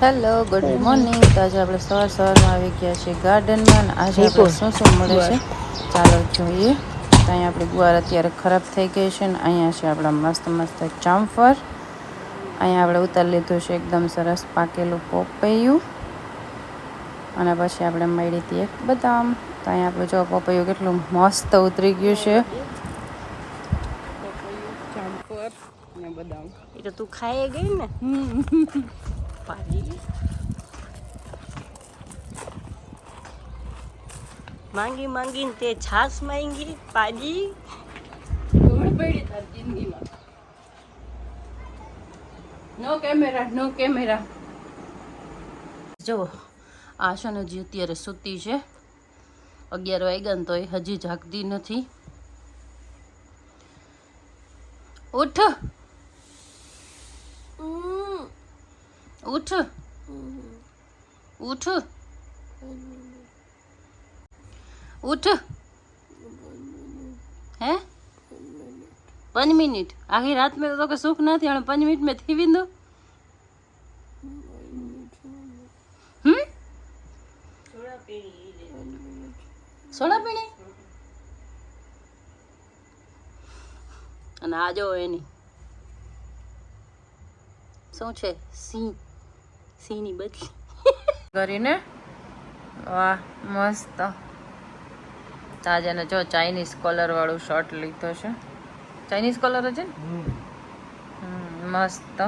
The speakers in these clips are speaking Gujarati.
હેલો ગુડ મોર્નિંગ તો આજે આપણે સવાર સવારમાં આવી ગયા છીએ ગાર્ડનમાં આજે આપણે શું શું મળે છે? ચાલો જોઈએ. તો અહીંયા આપણી ગુવાર અત્યારે ખરાબ થઈ ગઈ છે ને અહીંયા છે આપણા મસ્ત મસ્ત ચાંફર અહીંયા આપણે ઉતારી લીધું છે એકદમ સરસ પાકેલું પોપૈયું. અને પછી આપણે મળી હતી એક બદામ. તો અહીંયા આપણે જો પોપૈયું કેટલું મસ્ત ઉતરી ગયું છે. ચાંફર અને બદામ. એ તો તું ખાઈ ગઈ ને? પાડી માંગી માંગીને તે છાસ માંગી પાડી. નો કેમેરા નો કેમેરા જુઓ આ છે હજી અત્યારે સૂતી છે. અગિયાર વાગ્યા ને તો એ હજી જાગતી નથી. ઉઠ! ઉઠ. ઉઠ. ઉઠ. હે? પાંચ મિનિટ. આખી રાત મેં તો કે સુખ નથી અને પાંચ મિનિટ મેં થી વિંદો હમ? સોડા પીણી? અને આ જો એની. શું છે? સિંહ. સિંહની બદલી કરીને? વાહ મસ્ત. તાજાને જો ચાઇનીઝ કોલર વાળું શર્ટ લીધો છે. ચાઇનીઝ કોલર છે ને? મસ્ત.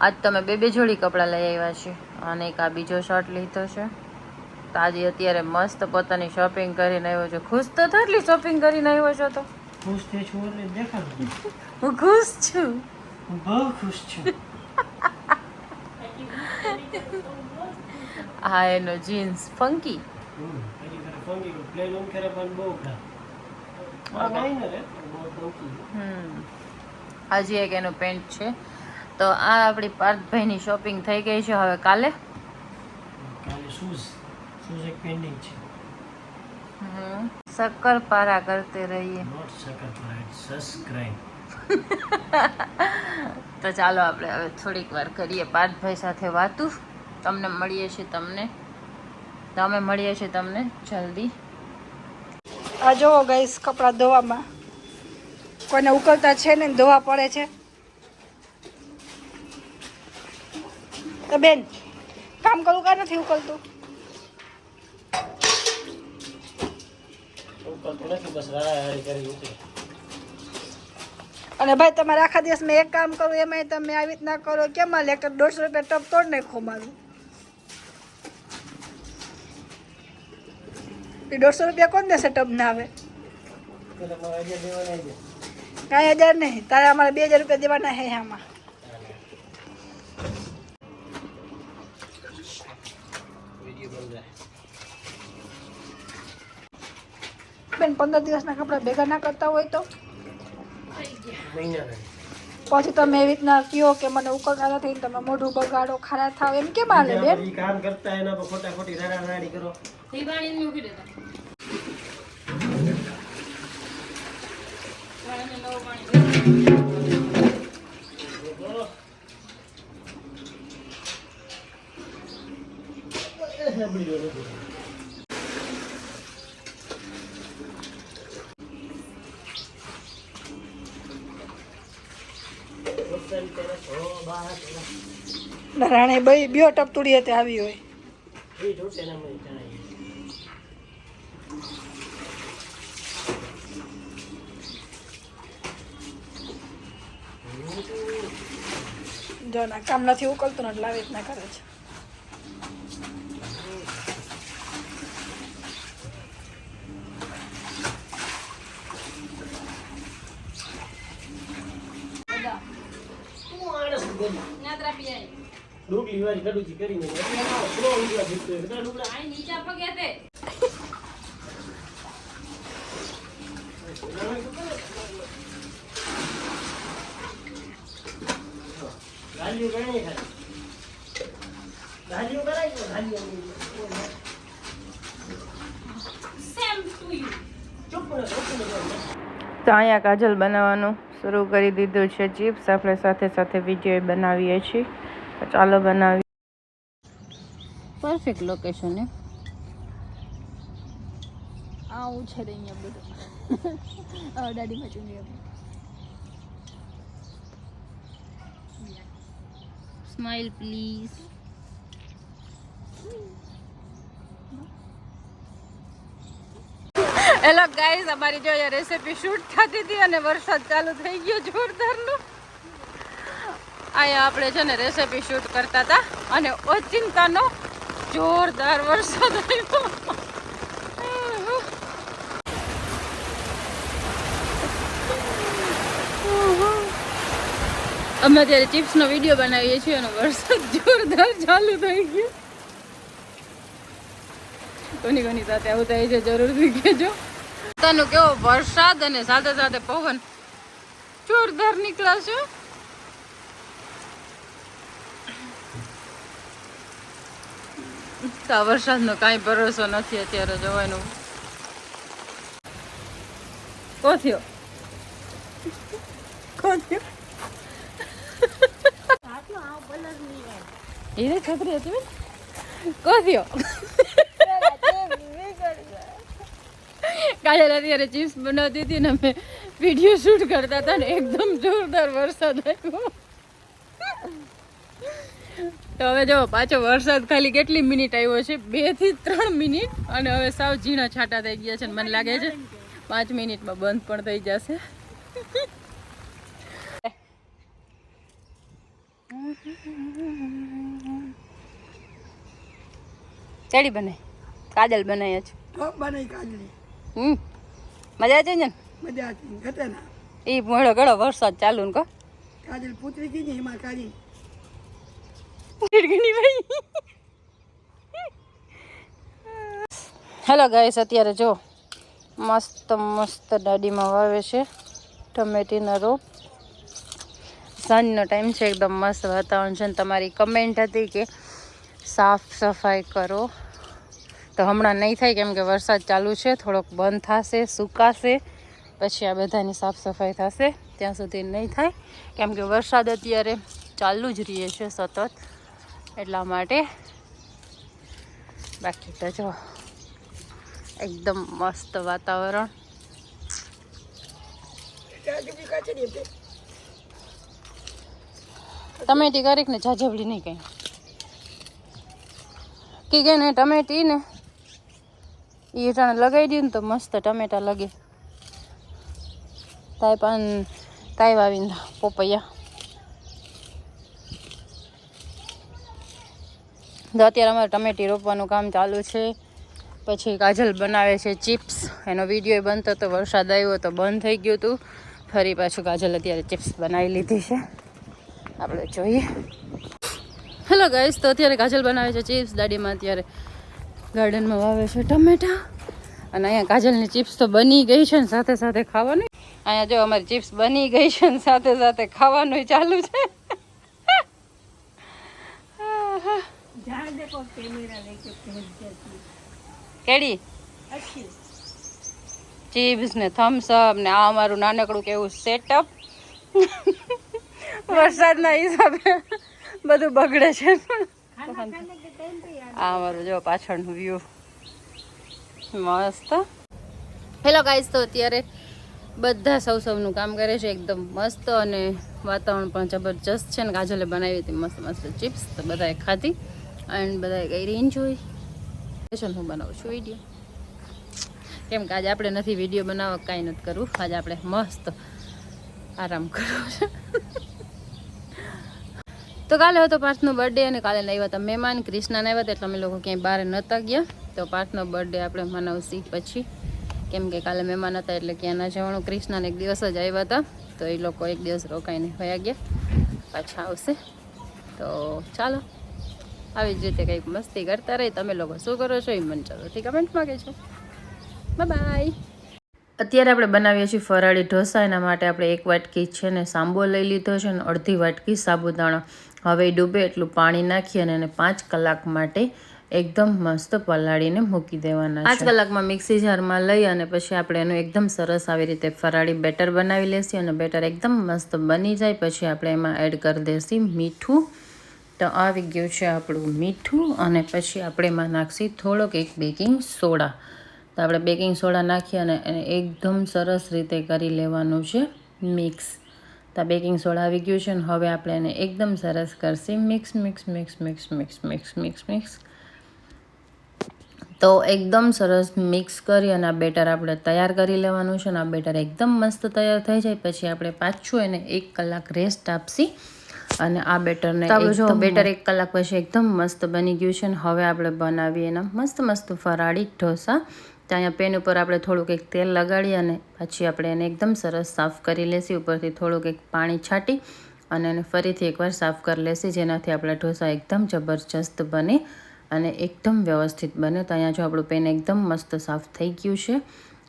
આજ તમે બે બે જોડી કપડાં લઈ આવ્યા છે અને એક આ બીજો શર્ટ લીધો છે. તો આજે અત્યારે મસ્ત પોતાની શોપિંગ કરીને આવ્યો છે. ખુશ તો થો શોપિંગ કરીને આવ્યો છો તો? ખુશ છું હું ખુશ છું. હું બહુ ખુશ છું. આ એનો જીન્સ ફંકી હજી એક એનો પેન્ટ છે. તો આ આપણી પાર્થભાઈની શોપિંગ થઈ ગઈ છે હવે કાલે. કાલે શૂઝ શૂઝ એક પેન્ડિંગ છે. હમ. શક્કર પારા કરતે રહીએ. નોટ સબસ્ક્રાઇબ તો ચાલો આપણે હવે થોડીક વાર કરીએ. પાર્થભાઈ સાથે વાતું. તમને મળીએ છીએ તમને. તમે મળીએ છીએ તમને જલ્દી. આ જોવો ગઈશ કપડાં ધોવામાં. કોઈને ઉકળતા છે ને ધોવા પડે છે. તો બેન કામ કરવું કા નથી ઉકળતું? ઉકળતું નથી બસ રાડી કરી ઉતરે. અને ભાઈ તમારે આખા દિવસમાં એક કામ કરું એમાંય તમે આવી રીતના કરો કેમ લેકર દોઢસો રૂપિયા ટપ તોડ નાખો મારું? એ દોઢસો રૂપિયા કોણ દેશે ટબ ના આવે કાંઈ હજાર નહીં. તારે અમારે બે હજાર રૂપિયા દેવાના હે આમાં. વીડિયો બેન પંદર દિવસના કપડાં ભેગા ના કરતા હોય તો? પછી તમે એવી રીતના કહો કે મને ઉકળતા નથી ને તમે મોઢું બગાડો ખરા થાવ એમ કેમ હાલે બેન? કામ કરતા એના પર ખોટા ખોટી રાડા રાડી કરો. રાણે ભાઈ બ્યો ટપ તુડી હતી આવી હોય એ જોતે એના મને જણાય જો ના કામ નથી ઉકળતું ને એટલે આવી રીતના કરે છે. ડુગલી વાળી કડુજી કરીને એટલે એમાં સ્લો જીતતો હોય. બધા ડુગલા ગાલીઓ ગણાય ખાલી ગાલીઓ કરાય તો અહીંયા કાજલ બનાવવાનું શરૂ કરી દીધું છે ચિપ્સ. આપણે સાથે સાથે વીડિયો બનાવીએ છીએ. તો ચાલો બનાવી. પરફેક્ટ લોકેશન હે આવું છે અહીંયા બધું. દાદી ચૂંટી સ્માઈલ પ્લીઝ હેલો ગાઈઝ અમારી જો રેસીપી શૂટ થતી હતી અને વરસાદ ચાલુ થઈ ગયો જોરદારનો. અહીંયા આપણે છે ને રેસીપી શૂટ કરતા હતા અને ઓચિંતાનો જોરદાર વરસાદ આવ્યો. અમે અત્યારે ચિપ્સનો વીડિયો બનાવીએ છીએ અને વરસાદ જોરદાર ચાલુ થઈ ગયો. કોની કોની સાથે આવું થાય છે, જરૂરથી કહેજો. તનો કેવો વરસાદ અને સાથે સાથે પવન જોરદાર નીકળ્યા તો આ વરસાદનો કાંઈ ભરોસો નથી અત્યારે જોવાનો. કો થયો? કો થયો? એને છત્રી હતી બેન કો રાતે કાલે અત્યારે ચિપ્સ બનાવતી હતી ને અમે વીડિયો શૂટ કરતા હતા ને, એકદમ જોરદાર વરસાદ આવ્યો. તો હવે જો, પાછો વરસાદ ખાલી કેટલી મિનિટ આવ્યો છે? બેથી ત્રણ મિનિટ અને હવે સાવ ઝીણા છાંટા થઈ ગયા છે મને લાગે છે, પાંચ મિનિટમાં બંધ પણ થઈ જશે. ચડી બને. કાજલ બનાવ્યા છે. બનાવી કાજલી. હમ. મજા છે ને? મજા છે ઘટે ના એ મોડો ઘણો વરસાદ ચાલુ ને કો. કાજલ પુત્રી કીધી એમાં કાજી ઘણી ભાઈ. હેલો ગાઈસ અત્યારે જો મસ્ત મસ્ત દાડીમાં વાવે છે ટમેટીના રોપ. સાંજનો ટાઈમ છે એકદમ મસ્ત વાતાવરણ છે ને તમારી કમેન્ટ હતી કે સાફ સફાઈ કરો. તો હમણાં નહીં થાય કેમ કે વરસાદ ચાલુ છે, થોડોક બંધ થશે, સુકાશે, પછી આ બધાની સાફ સફાઈ થશે, ત્યાં સુધી નહીં થાય. કેમ કે વરસાદ અત્યારે ચાલુ જ રહે છે સતત, એટલા માટે બાકી તો જો, એકદમ મસ્ત વાતાવરણ. ટમેટી કરીક ને જાજવડી નહીં કઈ? કે ને ટમેટી ને? એ લગાવી દઈએ ને તો મસ્ત ટમેટા લગે. તાય પણ તાય વાવીને પોપૈયા. તો અત્યારે અમારે ટમેટી રોપવાનું કામ ચાલુ છે. પછી કાજલ બનાવે છે ચિપ્સ. એનો વીડિયો બનતો હતો વરસાદ આવ્યો તો બંધ થઈ ગયું હતું ફરી પાછું કાજલ અત્યારે ચિપ્સ બનાવી લીધી છે. આપણે જોઈએ. હેલો ગાઈસ તો અત્યારે કાજલ બનાવે છે ચિપ્સ, દાડીમાં અત્યારે ગાર્ડનમાં વાવે છે ટમેટા. અને અહીંયા કાજલની ચિપ્સ તો બની ગઈ છે ને સાથે સાથે ખાવાની. અહીંયા જો અમારી ચિપ્સ બની ગઈ છે ને સાથે સાથે ખાવાનું ચાલુ છે. કેડી? ચિપ્સ ને થમ્સઅપ ને આ અમારું નાનકડું કેવું સેટઅપ વરસાદના હિસાબે બધું બગડે છે. આ અમારું જો પાછળનું વ્યૂ મસ્ત. હેલો ગાઈસ તો અત્યારે બધા સૌ સૌનું કામ કરે છે, એકદમ મસ્ત અને વાતાવરણ પણ જબરજસ્ત છે ને કાજલે બનાવી હતી મસ્ત મસ્ત ચિપ્સ તો બધાએ ખાધી એન્ડ બધાએ કરી એન્જોય હું બનાવું છું વીડિયો કેમ કે આજે આપણે નથી વીડિયો બનાવવા, કાંઈ નથી કરવું. આજે આપણે મસ્ત આરામ કરવો છે. તો કાલે હતો પાર્થનો બર્થડે અને કાલે લાવ્યા હતા મહેમાન. ક્રિષ્નાને આવ્યા હતા એટલે અમે લોકો ક્યાંય બહાર નહોતા ગયા. તો પાર્થનો બર્થડે આપણે મનાવશી પછી. કેમ કે કાલે મહેમાન હતા એટલે ક્યાં ના જવાનું. ક્રિષ્નાને એક દિવસ જ આવ્યા હતા. તો એ લોકો એક દિવસ રોકાઈને વયા ગયા. પાછા આવશે. તો ચાલો. આવી જ રીતે કંઈક મસ્તી કરતા રહી. તમે લોકો શું કરો છો એ મને ચાલોથી કમેન્ટમાં કહેજો. બાય અત્યારે આપણે બનાવીએ છીએ ફરાળી ઢોસા. એના માટે આપણે એક વાટકી છે ને સાંબો લઈ લીધો છે અને અડધી વાટકી સાબુદાણા. હવે ડૂબે એટલું પાણી નાખી અને એને પાંચ કલાક માટે એકદમ મસ્ત પલાળીને મૂકી દેવાના પાંચ કલાકમાં મિક્સી જારમાં લઈ અને પછી આપણે એનું એકદમ સરસ આવી રીતે ફરાળી બેટર બનાવી લેશી અને બેટર એકદમ મસ્ત બની જાય. પછી આપણે એમાં એડ કરી દેશી મીઠું. તો આવી ગયું છે આપણું મીઠું અને પછી આપણે એમાં નાખશી થોડોક એક બેકિંગ સોડા. તો આપણે બેકિંગ સોડા નાખી અને એને એકદમ સરસ રીતે કરી લેવાનું છે મિક્સ. તો બેકિંગ સોડા આવી ગયું છે ને હવે આપણે એને એકદમ સરસ કરશી. Mix mix mix mix mix mix mix mix. તો એકદમ સરસ મિક્સ કરી અને આ બેટર આપણે તૈયાર કરી લેવાનું છે અને આ બેટર એકદમ મસ્ત તૈયાર થઈ જાય. પછી આપણે પાછું એને એક કલાક રેસ્ટ આપશી અને આ બેટરને જો બેટર એક કલાક પછી એકદમ મસ્ત બની ગયું છે અને હવે આપણે બનાવીએ એના મસ્ત મસ્ત ફરાળી ઢોસા. તો અહીંયા પેન ઉપર આપણે થોડુંક એક તેલ લગાડી અને પછી આપણે એને એકદમ સરસ સાફ કરી લેશી ઉપરથી થોડુંક એક પાણી છાંટી અને એને ફરીથી એકવાર સાફ કરી લેશી જેનાથી આપણા ઢોસા એકદમ જબરજસ્ત બને અને એકદમ વ્યવસ્થિત બને. તો અહીંયા જો આપણું પેન એકદમ મસ્ત સાફ થઈ ગયું છે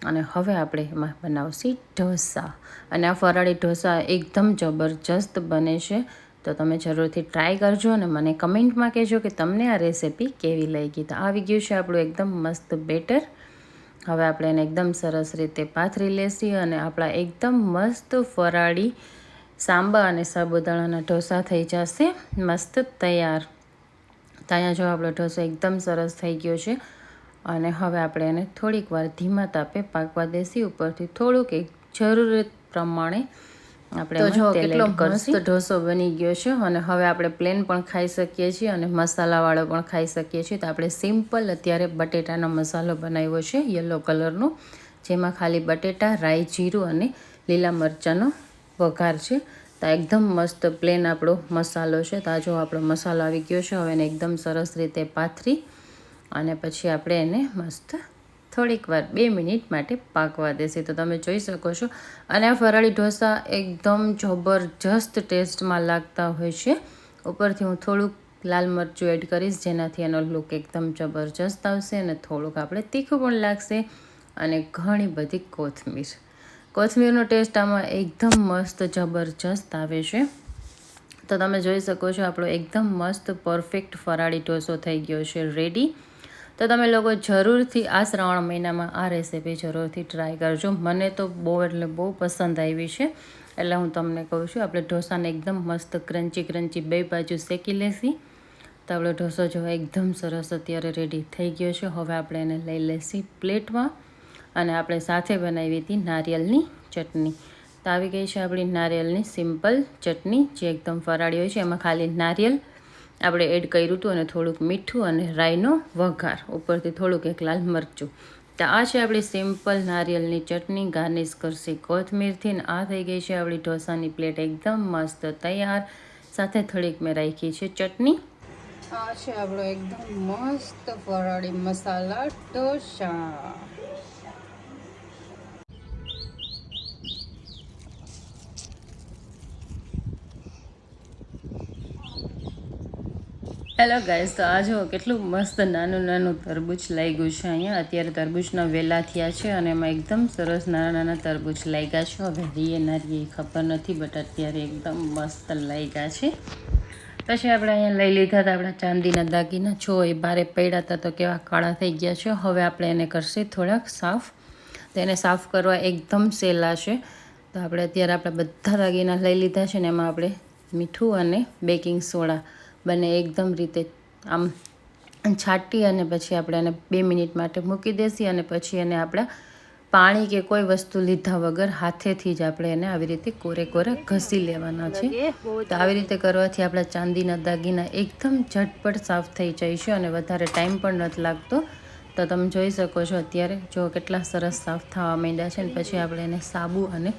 અને હવે આપણે એમાં બનાવશી ઢોસા. અને આ ફરાળી ઢોસા એકદમ જબરજસ્ત બને છે. તો તમે જરૂરથી ટ્રાય કરજો અને મને કમેન્ટમાં કહેજો કે તમને આ રેસીપી કેવી લાગી. તો આવી ગયું છે આપણું એકદમ મસ્ત બેટર હવે આપણે એને એકદમ સરસ રીતે પાથરી લેશી અને આપણા એકદમ મસ્ત ફરાળી સાંબા અને સાબુદાણાના ઢોસા થઈ જશે. મસ્ત તૈયાર. ત્યાં જો આપણો ઢોસો એકદમ સરસ થઈ ગયો છે. અને હવે આપણે એને થોડીક વાર ધીમા તાપે પાકવા દેશી ઉપરથી થોડુંક એક જરૂરત પ્રમાણે આપણે તો જો કેટલો મસ્ત ઢોસો બની ગયો છે અને હવે આપણે પ્લેન પણ ખાઈ શકીએ છીએ અને મસાલાવાળો પણ ખાઈ શકીએ છીએ. તો આપણે સિમ્પલ અત્યારે બટેટાનો મસાલો બનાવ્યો છે યલો કલરનો જેમાં ખાલી બટેટા રાઈ જીરું અને લીલા મરચાંનો વઘાર છે. તો એકદમ મસ્ત પ્લેન આપણો મસાલો છે. તો આ જો આપણો મસાલો આવી ગયો છે હવે એને એકદમ સરસ રીતે પાથરી અને પછી આપણે એને મસ્ત થોડીક વાર, બે મિનિટ માટે પાકવા દેશે. તો તમે જોઈ શકો છો, અને આ ફરાળી ઢોસા એકદમ જબરજસ્ત ટેસ્ટમાં લાગતા હોય છે. ઉપરથી હું થોડુંક લાલ મરચું એડ કરીશ, જેનાથી એનો લુક એકદમ જબરજસ્ત આવશે અને થોડુંક આપણે તીખું પણ લાગશે અને ઘણી બધી કોથમીર. કોથમીરનો ટેસ્ટ આમાં એકદમ મસ્ત જબરજસ્ત આવે છે. તો તમે જોઈ શકો છો, આપણો એકદમ મસ્ત, પરફેક્ટ ફરાળી ઢોસો થઈ ગયો છે, રેડી. તો તમે લોકો જરૂરથી આ શ્રાવણ મહિનામાં આ રેસીપી જરૂરથી ટ્રાય કરજો. મને તો બહુ એટલે બહુ પસંદ આવી છે. એટલે હું તમને કહું છું, આપણે ઢોસાને એકદમ મસ્ત ક્રન્ચી ક્રન્ચી બે બાજુ શેકી લેશી. તો આપણો ઢોસો જો એકદમ સરસ અત્યારે રેડી થઈ ગયો છે. હવે આપણે એને લઈ લેશી પ્લેટમાં. અને આપણે સાથે બનાવી હતી નારિયેળની ચટણી. તો આવી ગઈ છે આપણી નારિયેલની સિમ્પલ ચટણી, જે એકદમ ફરાળી હોય છે. એમાં ખાલી નારિયેળ આપણે એડ કર્યું હતું અને થોડુંક મીઠું અને રાઈનો વઘાર. ઉપરથી થોડુંક એક લાલ મરચું. તો આ છે આપણી સિમ્પલ નારિયેલની ચટણી ગાર્નિશ કરશી કોથમીરથી ને આ થઈ ગઈ છે આપણી ઢોસાની પ્લેટ એકદમ મસ્ત તૈયાર. સાથે થોડીક મેં રાખી છે ચટણી. આ છે આપણો એકદમ મસ્ત ફરાળી મસાલા ઢોસા. હેલો ગાઈસ તો આ જુઓ કેટલું મસ્ત નાનું નાનું તરબૂચ લાગ્યું છે અહીંયા. અત્યારે તરબૂચના વેલા થયા છે અને એમાં એકદમ સરસ નાના નાના તરબૂચ લાગ્યા છે. હવે રીએ ના રીએ ખબર નથી બટ અત્યારે એકદમ મસ્ત લાગ્યા છે. પછી આપણે અહીંયા લઈ લીધા હતા આપણા ચાંદીના દાગીના. છો એ બારે પડ્યા હતા તો કેવા કાળા થઈ ગયા છે. હવે આપણે એને કરશે થોડાક સાફ. તો એને સાફ કરવા એકદમ સહેલા છે. તો આપણે અત્યારે આપણે બધા દાગીના લઈ લીધા છે ને એમાં આપણે મીઠું અને બેકિંગ સોડા બંને એકદમ રીતે આમ છાંટી અને પછી આપણે એને બે મિનિટ માટે મૂકી દેસી અને પછી એને આપણે પાણી કે કોઈ વસ્તુ લીધા વગર હાથેથી જ આપણે એને આવી રીતે કોરે કોરે ઘસી લેવાના છે. તો આવી રીતે કરવાથી આપણા ચાંદીના દાગીના એકદમ ઝટપટ સાફ થઈ જાય છે અને વધારે ટાઈમ પણ નથી લાગતો. તો તમે જોઈ શકો છો અત્યારે જો કેટલા સરસ સાફ થવા માંડ્યા છે ને પછી આપણે એને સાબુ અને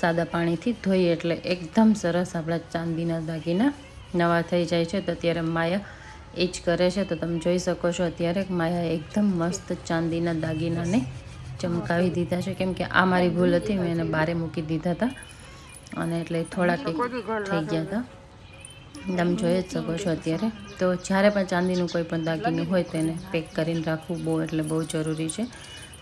સાદા પાણીથી ધોઈએ એટલે એકદમ સરસ આપણા ચાંદીના દાગીના નવા થઈ જાય છે તો અત્યારે માયા એ જ કરે છે તો તમે જોઈ શકો છો અત્યારે માયા એકદમ મસ્ત ચાંદીના દાગીનાને ચમકાવી દીધા છે. કેમ કે આ મારી ભૂલ હતી મેં એને બારે મૂકી દીધા હતા અને એટલે થોડાક થઈ ગયા હતા. તમે જોઈ જ શકો છો અત્યારે. તો જ્યારે પણ ચાંદીનું કોઈ પણ દાગીનું હોય તેને પેક કરીને રાખવું બહુ એટલે બહુ જરૂરી છે.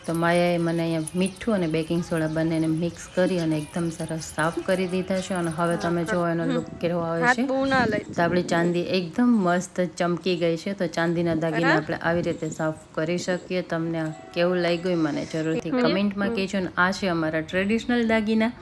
તો માયાએ મને અહીંયા મીઠું અને બેકિંગ સોડા બંનેને મિક્સ કરી અને એકદમ સરસ સાફ કરી દીધા છે અને હવે તમે જો એનો લુક કેવો આવે છે. તો આપણી ચાંદી એકદમ મસ્ત ચમકી ગઈ છે. તો ચાંદીના દાગીના આપણે આવી રીતે સાફ કરી શકીએ. તમને કેવું લાગ્યું મને જરૂરથી કમેન્ટમાં કહેજો. ને આ છે અમારા ટ્રેડિશનલ દાગીના.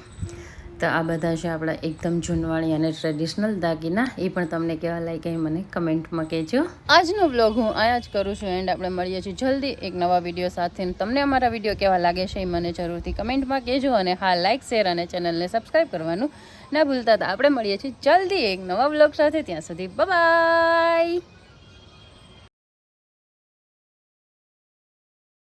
તો આ બધા છે આપણા એકદમ જૂનવાણી અને ટ્રેડિશનલ દાગીના, એ પણ તમને કેવા લાગે એ મને કમેન્ટમાં કહેજો. આજનો બ્લોગ હું અહીંયા જ કરું છું, એન્ડ આપણે મળીએ છીએ જલ્દી એક નવા વીડિયો સાથે. તમને અમારા વીડિયો કેવા લાગે છે એ મને જરૂરથી કમેન્ટમાં કહેજો અને હા લાઇક શેર અને ચેનલને સબસ્ક્રાઈબ કરવાનું ના ભૂલતા. તો આપણે મળીએ છીએ જલ્દી એક નવા બ્લોગ સાથે. ત્યાં સુધી બાય